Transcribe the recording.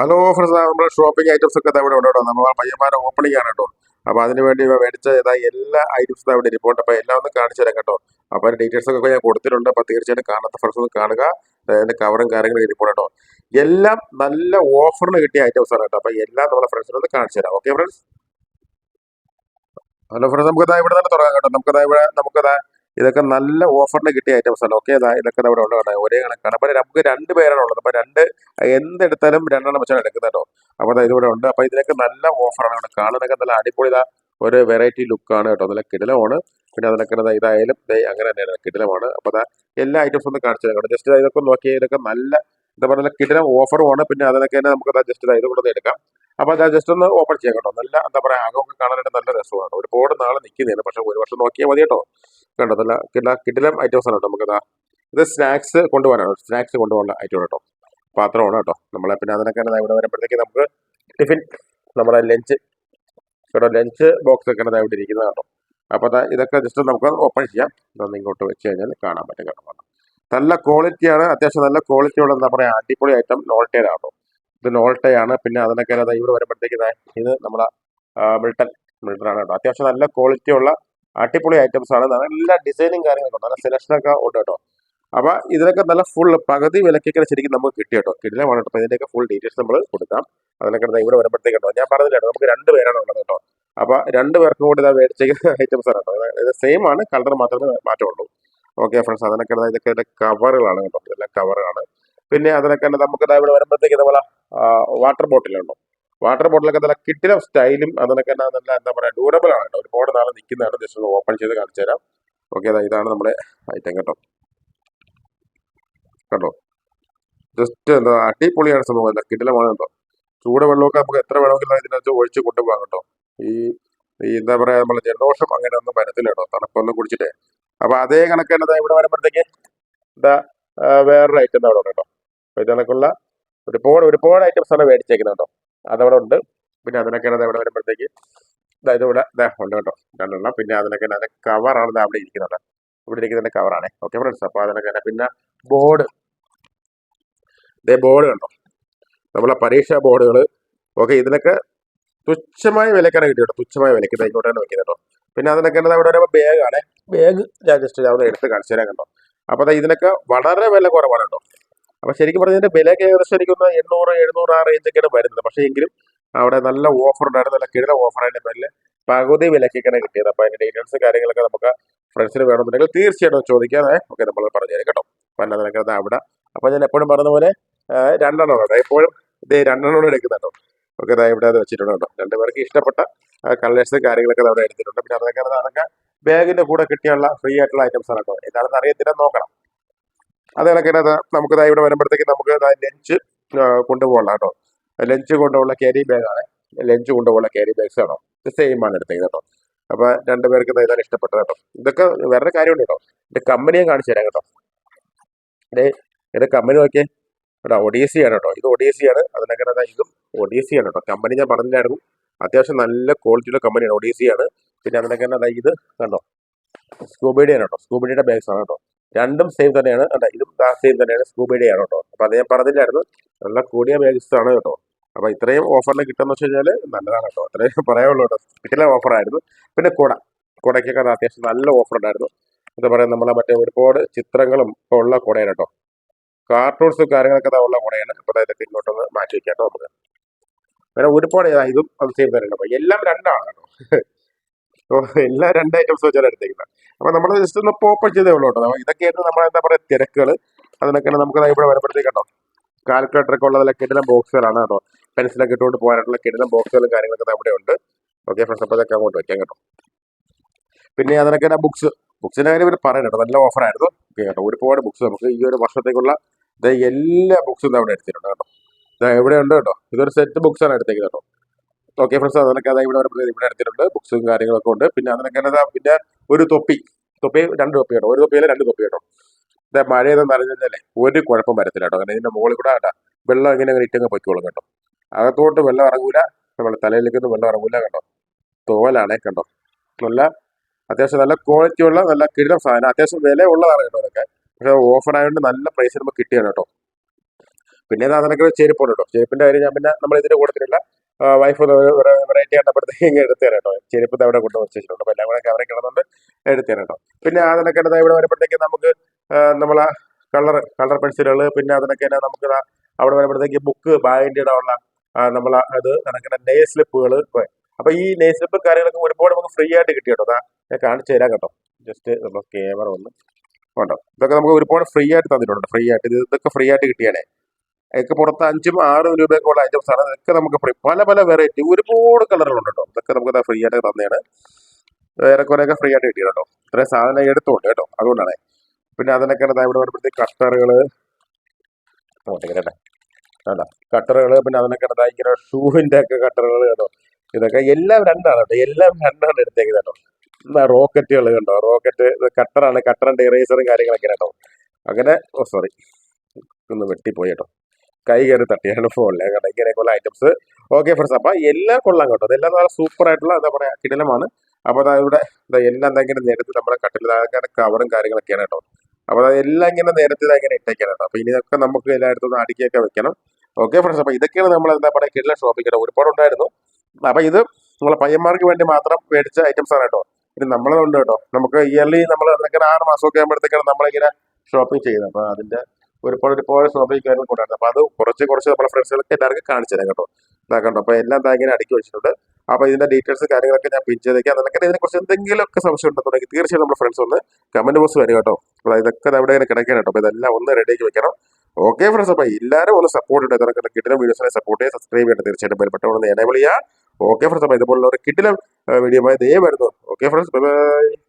Hello friends നമ്മുടെ shopping items ഒക്കെ അവിടെ ഉണ്ട് കേട്ടോ. നമ്മൾ പയ്യന്മാരെ ഓപ്പണിംഗ് ആണ് കേട്ടോ. അപ്പോൾ അതിന് വേണ്ടി മേടിച്ച ഏതാ എല്ലാ ഐറ്റംസും അവിടെ ഇരിപ്പുണ്ട് അപ്പോൾ എല്ലാം ഒന്ന് കാണിച്ചു തരാം കേട്ടോ. അപ്പോൾ അതിന്റെ ഡീറ്റെയിൽസ് ഒക്കെ ഞാൻ കൊടുത്തിട്ടുണ്ട്. അപ്പോൾ തീർച്ചയായിട്ടും കാണാത്ത ഫ്രണ്ട്സ് ഒന്ന് കാണുക. അതിന്റെ കവറും കാര്യങ്ങളും ഇരിപ്പുണ്ട് കേട്ടോ. എല്ലാം നല്ല ഓഫറിന് കിട്ടിയ ഐറ്റംസ് ആണ് കേട്ടോ. അപ്പോൾ എല്ലാം നമ്മുടെ ഫ്രണ്ട്സിനൊന്ന് കാണിച്ചു തരാം. ഓക്കെ ഫ്രണ്ട്സ് ഹലോ ഫ്രണ്ട്സ് നമുക്ക് ഇവിടെ തന്നെ തുടങ്ങാം കേട്ടോ. നമുക്ക് ഇവിടെ നമുക്ക് ഇതൊക്കെ നല്ല ഓഫറിന് കിട്ടിയ ഐറ്റംസ് ആണ് ഓക്കെ ഇതൊക്കെ ഉണ്ട് കേട്ടോ ഒരേ കണക്കാണ്. അപ്പോൾ നമുക്ക് രണ്ട് പേരാണ് ഉള്ളത്. അപ്പോൾ രണ്ട് എന്തെടുത്താലും രണ്ടെണ്ണം വെച്ചാണ് എടുക്കുന്നത് കേട്ടോ അപ്പോൾ ഇതിവിടെ ഉണ്ട്. അപ്പോൾ ഇതിനൊക്കെ നല്ല ഓഫറാണ് ഇവിടെ കാണാനൊക്കെ നല്ല അടിപൊളി ഇതാ ഒരു വെറൈറ്റി ലുക്കാണ് കേട്ടോ നല്ല കിടിലമാണ്. പിന്നെ അതിനൊക്കെ ഇതായാലും അങ്ങനെ തന്നെയാണ്. കിടിലമാണ്. അപ്പോൾ അതാ എല്ലാ ഐറ്റംസും ഒന്ന് കാണിച്ചു കേട്ടോ. ജസ്റ്റ് ഇതൊക്കെ നോക്കിയാൽ ഇതൊക്കെ നല്ല എന്താ പറയുക കിടിലം ഓഫറുമാണ്. പിന്നെ അതിനൊക്കെ തന്നെ നമുക്ക് ജസ്റ്റ് ഇത് കൂടെ ഒന്ന് എടുക്കാം. അപ്പോൾ അത് ജസ്റ്റ് ഒന്ന് ഓപ്പൺ ചെയ്യാം കേട്ടോ. നല്ല എന്താ പറയുക അകമൊക്കെ കാണാനായിട്ട് നല്ല രസമാണ് ഒരുപാട് നാളെ നിൽക്കുന്നതാണ് പക്ഷേ ഒരു വർഷം നോക്കിയാൽ മതി കേട്ടോ കണ്ടോ നല്ല കിട ഐറ്റംസ് ആണ് കേട്ടോ നമുക്ക് ദാ ഇത് സ്നാക്സ് കൊണ്ടുപോകാനാണ്. സ്നാക്സ് കൊണ്ടുപോകാനുള്ള ഐറ്റം കേട്ടോ. പാത്രമാണ് കേട്ടോ. നമ്മളെ പിന്നെ അതിനൊക്കെ ഇവിടെ വരുമ്പോഴത്തേക്ക് നമുക്ക് ടിഫിൻ നമ്മുടെ ലഞ്ച് കേട്ടോ ലഞ്ച് ബോക്സ് ഒക്കെ ഇവിടെ ഇരിക്കുന്നത് കേട്ടോ. അപ്പോൾ ഇതൊക്കെ ജസ്റ്റ് നമുക്ക് ഓപ്പൺ ചെയ്യാം. ഇതൊന്ന് ഇങ്ങോട്ട് വെച്ച് കഴിഞ്ഞാൽ കാണാൻ പറ്റും കേട്ടോ. നല്ല ക്വാളിറ്റിയാണ് അത്യാവശ്യം നല്ല ക്വാളിറ്റി ഉള്ള എന്താ പറയുക അടിപൊളി ഐറ്റം നോൾട്ടയാണ് കേട്ടോ. ഇത് നോൾട്ടയാണ് പിന്നെ അതിനൊക്കെ ഇവിടെ വരുമ്പോഴത്തേക്ക് ഇത് മിൽട്ടൺ മിൽട്ടൺ ആണ് കേട്ടോ. അത്യാവശ്യം നല്ല ക്വാളിറ്റി ഉള്ള അടിപൊളി ഐറ്റംസ് ആണ്. നല്ല ഡിസൈനും കാര്യങ്ങളൊക്കെ നല്ല സെലക്ഷൻ ഒക്കെ ഉണ്ട് കേട്ടോ. അപ്പൊ ഇതിനൊക്കെ നല്ല ഫുൾ പകുതി വിലക്കൊക്കെ ശരിക്കും നമുക്ക് കിട്ടി കേട്ടോ. കേട്ടോ. അപ്പൊ ഇതിന്റെയൊക്കെ ഫുൾ ഡീറ്റെയിൽസ് നമ്മൾ കൊടുക്കാം. അതിനൊക്കെ ഇവിടെ വരുമ്പോഴത്തേക്ക് കേട്ടോ. ഞാൻ പറഞ്ഞില്ല നമുക്ക് രണ്ട് പേരാണ് ഉള്ളത് കേട്ടോ. അപ്പൊ രണ്ട് പേർക്കും കൂടി ഇതാ മേടിച്ചേക്കുന്ന ഐറ്റംസ് ആണ് കേട്ടോ. ഇത് സെയിം ആണ് കളർ മാത്രമേ മാറ്റമുള്ളൂ. ഓക്കെ ഫ്രണ്ട്സ് അതിനൊക്കെ ഇതൊക്കെ കവറുകളാണ് കേട്ടോ. ഇതെല്ലാം കവറാണ് പിന്നെ അതിനൊക്കെ നമുക്ക് ഇവിടെ വരുമ്പോഴത്തേക്ക് ഇതുപോലെ വാട്ടർ ബോട്ടിലുണ്ടോ വാട്ടർ ബോട്ടിലൊക്കെ നല്ല കിട്ടിലും സ്റ്റൈലും അതിനൊക്കെ നല്ല എന്താ പറയുക ഡ്യൂറബിൾ ആണ് കേട്ടോ. ഒരുപാട് നാളെ നിൽക്കുന്നതാണ്. ജസ്റ്റ് ഒന്ന് ഓപ്പൺ ചെയ്ത് കാണിച്ചു തരാം. ഓക്കെ അതാ ഇതാണ് നമ്മുടെ ഐറ്റം കേട്ടോ. കേട്ടോ ജസ്റ്റ് എന്താ അടിപൊളിയാണ് സംഭവം. എന്താ കിടിലമാണ് കേട്ടോ. ചൂട് വെള്ളമൊക്കെ നമുക്ക് എത്ര വേണമെങ്കിലും ഇതിനകത്ത് ഒഴിച്ച് കൊണ്ടുപോകാം കേട്ടോ. ഈ ഈ എന്താ പറയുക നമ്മളെ ജലദോഷം അങ്ങനെ ഒന്നും വരത്തില്ല കേട്ടോ. തണുപ്പൊന്നും കുടിച്ചിട്ടേ. അപ്പൊ അതേ കണക്ക് തന്നെ ദാ ഇവിടെ വരുമ്പോഴത്തേക്ക് എന്താ വേറൊരു ഐറ്റം അവിടെ കേട്ടോ. അപ്പൊ ഇതിനൊക്കെയുള്ള ഒരുപാട് ഒരുപാട് ഐറ്റംസ് ആണ് മേടിച്ചേക്കുന്നത് കേട്ടോ. അതവിടെ ഉണ്ട് പിന്നെ അതിനൊക്കെ അവിടെ വരുമ്പോഴത്തേക്ക് ഇതാ ഇവിടെ ഉണ്ട് കേട്ടോ. രണ്ടെണ്ണം. പിന്നെ അതിനൊക്കെ അതിന്റെ കവറാണ് അവിടെ ഇരിക്കുന്നത്. ഇവിടെ ഇരിക്കുന്നതിന്റെ കവറാണ് ഓക്കെ ഫ്രണ്ട്സ് അപ്പോൾ അതിനൊക്കെ പിന്നെ ബോർഡ് ഇതേ ബോർഡ് കണ്ടോ? നമ്മളെ പരീക്ഷാ ബോർഡുകൾ ഓക്കെ ഇതിനൊക്കെ തുച്ഛമായ വിലക്കാണ് കിട്ടിയത് കേട്ടോ. തുച്ഛമായ വിലക്ക്. ഇതായിക്കോട്ടെ തന്നെ വെക്കുന്നത് കേട്ടോ. പിന്നെ അതിനൊക്കെ അവിടെ വരുമ്പോൾ ബാഗാണ് ബാഗ് ഞാൻ ജസ്റ്റ് ഞാൻ എടുത്ത് കാണിച്ചു തരാൻ കണ്ടോ അപ്പോൾ ഇതിനൊക്കെ വളരെ വില കുറവാണ് കേട്ടോ. അപ്പോൾ ശരിക്കും പറഞ്ഞതിന്റെ വില ഏകദേശം എനിക്കൊന്ന് എണ്ണൂറ് എഴുന്നൂറ് ആ റേഞ്ചൊക്കെയാണ് വരുന്നത്. പക്ഷേ എങ്കിലും അവിടെ നല്ല ഓഫർ ഉണ്ടായിരുന്നു നല്ല കിടല ഓഫർ ആയിട്ട് നല്ല പകുതി വിലക്കൊക്കെയാണ് കിട്ടിയത്. അപ്പൊ അതിന്റെ ഡീറ്റെയിൽസ് കാര്യങ്ങളൊക്കെ നമുക്ക് ഫ്രണ്ട്സിന് വേണമെന്നുണ്ടെങ്കിൽ തീർച്ചയായിട്ടും ചോദിക്കാതെ ഓക്കെ നമ്മൾ പറഞ്ഞുതരാം കേട്ടോ. പല അത് അവിടെ അപ്പൊ ഞാൻ എപ്പോഴും പറഞ്ഞ പോലെ രണ്ടെണ്ണം കേട്ടോ എപ്പോഴും ഇത് രണ്ടെണ്ണം എടുക്കുന്നുണ്ടോ ഓക്കെ അതായത് ഇവിടെ അത് വെച്ചിട്ടുണ്ട് കേട്ടോ. രണ്ടുപേർക്ക് ഇഷ്ടപ്പെട്ട കളേഴ്സ് കാര്യങ്ങളൊക്കെ അവിടെ എടുത്തിട്ടുണ്ട്. പിന്നെ അതൊക്കെ അതൊക്കെ ബാഗിന്റെ കൂടെ കിട്ടിയുള്ള ഫ്രീ ആയിട്ടുള്ള ഐറ്റംസ് ആണ് കേട്ടോ. ഏതാണെന്ന് അറിയത്തില്ല നോക്കണം. അതേതൊക്കെ നമുക്ക് ദാ ഇവിടെ വരുമ്പോഴത്തേക്ക് നമുക്ക് ലഞ്ച് കൊണ്ടുപോകണം കേട്ടോ. ലഞ്ച് കൊണ്ടുപോകുള്ള ക്യാരി ബാഗാണ് ലഞ്ച് കൊണ്ടുപോകുള്ള ക്യാരി ബാഗ്സ് ആണോ സെയിം ആണ് എടുത്തത് കേട്ടോ. അപ്പൊ രണ്ടുപേർക്ക് പേർക്ക് ഇതാണ് ഇഷ്ടപ്പെട്ടത് കേട്ടോ. ഇതൊക്കെ വേറെ കാര്യമുണ്ട് കേട്ടോ. ഇത് കമ്പനിയെ കാണിച്ചു തരാം കേട്ടോ. ഇത് ഇത് കമ്പനി നോക്കിയേ. കേട്ടോ ഒഡീസി ആണ് കേട്ടോ. ഇത് ഒഡീസി ആണ്. അതിനൊക്കെ ഇതും ഒഡീസി ആണ് കേട്ടോ. കമ്പനി ഞാൻ പറഞ്ഞില്ലായിരുന്നു. അത്യാവശ്യം നല്ല ക്വാളിറ്റിയുള്ള കമ്പനിയാണ് ഒഡീസി ആണ്. പിന്നെ അതിനൊക്കെ ഇത് കണ്ടോ. സ്കൂബിഡി ആണ് കേട്ടോ. സ്കൂബിഡിയുടെ ബാഗ്സ് ആണ് കേട്ടോ. രണ്ടും സെയിം തന്നെയാണ്. അല്ല ഇതും സെയിം തന്നെയാണ് സ്കൂബിയുടെ ആണ് കേട്ടോ. അപ്പൊ അത് ഞാൻ പറഞ്ഞില്ലായിരുന്നു. നല്ല കൂടിയ ബാഗ്സ് ആണ് കേട്ടോ. അപ്പൊ ഇത്രയും ഓഫറിൽ കിട്ടുന്ന വെച്ച് കഴിഞ്ഞാൽ നല്ലതാണ് കേട്ടോ. അത്രയും പറയാനുള്ളൂ കേട്ടോ. ഓഫർ ആയിരുന്നു. പിന്നെ കുട. കുടയ്ക്കൊക്കെ അത് അത്യാവശ്യം നല്ല ഓഫർ ഉണ്ടായിരുന്നു. എന്താ പറയുക നമ്മളെ മറ്റേ ഒരുപാട് ചിത്രങ്ങളും ഒക്കെ ഉള്ള കുടയാണ് കേട്ടോ. കാർട്ടൂൺസും കാര്യങ്ങളൊക്കെ ഉള്ള കുടയാണ്. അപ്പൊ ദാ ഇതൊക്കെ ഇങ്ങോട്ടൊന്ന് മാറ്റി വെക്കാം കേട്ടോ നമുക്ക്. അങ്ങനെ ഒരുപാട് ഇതും അത് സെയിം തന്നെയാണ് അപ്പൊ എല്ലാം രണ്ടാണ് കേട്ടോ. എല്ലാം രണ്ട് ഐറ്റംസ് വെച്ചാണ് എടുത്തേക്കുന്നത്. അപ്പൊ നമ്മൾ ജസ്റ്റ് ഒന്ന് പോപ്പ് ചെയ്തേ ഉള്ളൂ കേട്ടോ ഇതൊക്കെയായിരുന്നു നമ്മൾ എന്താ പറയുക തിരക്കുകൾ അതിനൊക്കെയാണ് നമുക്ക് ഇവിടെ വരുമ്പോഴത്തേക്ക് കേട്ടോ കാൽക്കുലേറ്റർ ഒക്കെ ഉള്ളതിലെ കിടിലം ബോക്സുകളാണ് കേട്ടോ. പെൻസിലൊക്കെ ഇട്ടുകൊണ്ട് പോകാനുള്ള കിടിലം ബോക്സുകളും കാര്യങ്ങളൊക്കെ നമ്മുടെ ഉണ്ട്. ഓക്കെ ഫ്രണ്ട്സ് അപ്പോൾ ഇതൊക്കെ അങ്ങോട്ട് വെക്കാം കേട്ടോ. പിന്നെ അതിനൊക്കെ ബുക്സ് ബുക്സിന്റെ കാര്യം ഇവർ പറയണം കേട്ടോ. നല്ല ഓഫറായിരുന്നു ഓക്കെ കേട്ടോ. ഒരുപാട് ബുക്സ് നമുക്ക് ഈ ഒരു വർഷത്തേക്കുള്ള എല്ലാ ബുക്സും അവിടെ എടുത്തിട്ടുണ്ട് കേട്ടോ. എവിടെയുണ്ട് ഉണ്ട് കേട്ടോ? ഇതൊരു സെറ്റ് ബുക്സ് ആണ് എടുത്തേക്കുന്നത് കേട്ടോ. ഓക്കെ ഫ്രണ്ട്സ് അതിനൊക്കെ അതായത് ഇവിടെ വരെ ഇവിടെ എടുത്തിട്ടുണ്ട്. ബുക്സും കാര്യങ്ങളൊക്കെ ഉണ്ട്. പിന്നെ അതിനൊക്കെ പിന്നെ ഒരു തൊപ്പി. തൊപ്പി രണ്ട് തൊപ്പി കേട്ടോ. ഒരു തൊപ്പിയിലെ രണ്ട് തൊപ്പി കേട്ടോ. ഇതേ മഴയെന്ന് പറഞ്ഞു ഒരു കുഴപ്പം വരത്തില്ല കേട്ടോ. അങ്ങനെ ഇതിന്റെ മുകളിൽ കൂടെ കേട്ടോ വെള്ളം ഇങ്ങനെ അങ്ങനെ ഇട്ടങ്ങ് പൊയ്ക്കോളും കേട്ടോ. അകത്തോട്ട് വെള്ളം ഇറങ്ങൂല. നമ്മുടെ തലയിലേക്കൊന്നും വെള്ളം ഇറങ്ങൂല കേട്ടോ. തോലാണേ കണ്ടോ? നല്ല അത്യാവശ്യം നല്ല ക്വാളിറ്റി ഉള്ള നല്ല കിടിലം സാധനം. അത്യാവശ്യം വില ഉള്ളതാണ് കേട്ടോ അതൊക്കെ. പക്ഷെ ഓഫർ ആയതുകൊണ്ട് നല്ല പ്രൈസ് നമുക്ക് കിട്ടിയാണ് കേട്ടോ. പിന്നെ അതിനൊക്കെ ചെരുപ്പുണ്ട് കേട്ടോ. ചെരുപ്പിന്റെ കാര്യം ഞാൻ പിന്നെ നമ്മൾ ഇതിന്റെ കൊടുത്തിട്ടില്ല വൈഫ് വെറൈറ്റി കണ്ടപ്പോഴത്തേക്ക് എടുത്തു തരാം കേട്ടോ. ചെരുപ്പ് അവിടെ കൊണ്ട് വെച്ചിട്ടുണ്ട്. അപ്പോൾ എല്ലാം കൂടെ കവറി കിടന്നുണ്ട് എടുത്തു തരാം കേട്ടോ. പിന്നെ അതിനൊക്കെ ഇവിടെ വരുമ്പോഴത്തേക്ക് നമുക്ക് ആ, നമ്മളെ കളർ കളർ പെൻസിലുകൾ പിന്നെ അതിനൊക്കെ തന്നെ നമുക്ക് അവിടെ വരുമ്പോഴത്തേക്ക് ബുക്ക് ബാഗിന്റെ ഉള്ള നമ്മൾ അത് കണക്കിന് നെയ് സ്ലിപ്പുകൾ അപ്പോൾ ഈ നെയ് സ്ലിപ്പ് കാര്യങ്ങളൊക്കെ ഒരുപാട് നമുക്ക് ഫ്രീ ആയിട്ട് കിട്ടി കേട്ടോ. അതാ ഞാൻ കാണിച്ചു തരാം കേട്ടോ. ജസ്റ്റ് നമ്മൾ ക്യാമറ ഒന്ന്. ഉണ്ടോ ഇതൊക്കെ നമുക്ക് ഒരുപാട് ഫ്രീ ആയിട്ട് തന്നിട്ടുണ്ട്. ഫ്രീ ആയിട്ട്. ഇതൊക്കെ ഫ്രീ ആയിട്ട് കിട്ടിയാലേ. ഒക്കെ പുറത്ത് അഞ്ചും ആറും രൂപയൊക്കെ ഉള്ള ഐറ്റംസ് ആണ്. ഇതൊക്കെ നമുക്ക് ഫ്രീ പല പല വെറൈറ്റി ഒരുപാട് കളറുകളുണ്ട് കേട്ടോ ഇതൊക്കെ നമുക്ക് ഫ്രീ ആയിട്ട് തന്നെയാണ്. വേറെ കുറേയൊക്കെ ഫ്രീ ആയിട്ട് കിട്ടിയത് കേട്ടോ. ഇത്രയും സാധനം എടുത്തുണ്ട് കേട്ടോ. അതുകൊണ്ടാണ്. പിന്നെ അതിനൊക്കെ ഇവിടെ വരുമ്പോഴത്തേക്ക് കട്ടറുകൾ കേട്ടെ വേണ്ട കട്ടറുകൾ പിന്നെ അതിനൊക്കെ ഇങ്ങനെ ഷൂവിന്റെ ഒക്കെ കട്ടറുകൾ കേട്ടോ. ഇതൊക്കെ എല്ലാം രണ്ടാണ് കേട്ടോ. എല്ലാം രണ്ടാണ് എടുത്തേക്കുന്നത് കേട്ടോ. റോക്കറ്റുകൾ കണ്ടോ? റോക്കറ്റ് കട്ടറാണ് കട്ടറിന്റെ ഇറേസറും കാര്യങ്ങളൊക്കെ കേട്ടോ. അങ്ങനെ ഓ സോറി ഒന്ന് വെട്ടിപ്പോയി കേട്ടോ. കൈ കയറി തട്ടിയാണ് ഫോണിൽ കേട്ടോ ഇങ്ങനെയൊക്കെയുള്ള ഐറ്റംസ് ഓക്കെ ഫ്രണ്ട്സ് അപ്പൊ എല്ലാം കൊള്ളാം കേട്ടോ. അതെല്ലാം നല്ല സൂപ്പർ ആയിട്ടുള്ള എന്താ പറയാ കിടലമാണ്. അപ്പോൾ അതാ ഇവിടെ എല്ലാം ഇങ്ങനെ നേരത്തെ നമ്മുടെ കട്ടിൽ കവറും കാര്യങ്ങളൊക്കെയാണ് കേട്ടോ. അപ്പോൾ എല്ലാം ഇങ്ങനെ നേരത്തെ ഇങ്ങനെ ഇട്ടേക്കാണ് കേട്ടോ. അപ്പൊ ഇനിയൊക്കെ നമുക്ക് എല്ലായിടത്തും അടുക്കിയൊക്കെ വെക്കണം. ഓക്കെ ഫ്രണ്ട്സ് അപ്പൊ ഇതൊക്കെയാണ് നമ്മൾ എന്താ പറയുക കിടല ഷോപ്പിംഗ് കേട്ടോ. ഒരുപാട് ഉണ്ടായിരുന്നു. അപ്പൊ ഇത് നമ്മളെ പയ്യന്മാർക്ക് വേണ്ടി മാത്രം മേടിച്ച ഐറ്റംസ് ആണ് കേട്ടോ. ഇത് നമ്മളതുണ്ട് കേട്ടോ. നമുക്ക് ഇയർലി നമ്മൾ ആറ് മാസമൊക്കെ ആകുമ്പോഴത്തേക്കാണ് നമ്മളിങ്ങനെ ഷോപ്പിംഗ് ചെയ്യുന്നത്. അപ്പോൾ അതിന്റെ ഒരുപാട് ഒരുപാട് സ്വാഭാവിക കാര്യങ്ങൾ കൊണ്ടായിരുന്നു അപ്പൊ അത് കുറച്ച് കുറച്ച് നമ്മുടെ ഫ്രണ്ട്സുകളൊക്കെ എല്ലാവർക്കും കാണിച്ചു തരാം കേട്ടോ. ഇതാ കണ്ടോ. അപ്പൊ എല്ലാം ഇങ്ങനെ അടുക്കി വെച്ചിട്ടുണ്ട്. അപ്പൊ ഇതിന്റെ ഡീറ്റെയിൽസ് കാര്യങ്ങളൊക്കെ ഞാൻ പിൻ ചെയ്തേക്കാം. ഇതിനെ കുറിച്ച് എന്തെങ്കിലുമൊക്കെ സംശയം ഉണ്ടെന്നുണ്ടെങ്കിൽ തീർച്ചയായും നമ്മുടെ ഫ്രണ്ട്സ് ഒന്ന് കമന്റ് ബോക്സ് വരും കേട്ടോ. അപ്പൊ ഇതൊക്കെ അവിടെ ഇങ്ങനെ കിടക്കാൻ കേട്ടോ. അപ്പൊ ഇതെല്ലാം ഒന്ന് റെഡിയാക്കി വെക്കണം. ഓക്കെ ഫ്രണ്ട്സ് അപ്പൊ എല്ലാവരും ഒന്ന് സപ്പോർട്ട് ഉണ്ട് ഇതൊക്കെ കിട്ടുന്ന വീഡിയോസിനെ സപ്പോർട്ട് ചെയ്യുക സബ്സ്ക്രൈബ് ചെയ്യണം. തീർച്ചയായിട്ടും ബെൽപ്പെട്ട എനേബിൾ ചെയ്യുക. ഓക്കെ ഫ്രണ്ട്സ് അപ്പൊ ഇതുപോലുള്ള ഒരു കിട്ടിലും വീഡിയോ ദേ വരുന്നു. Okay friends bye bye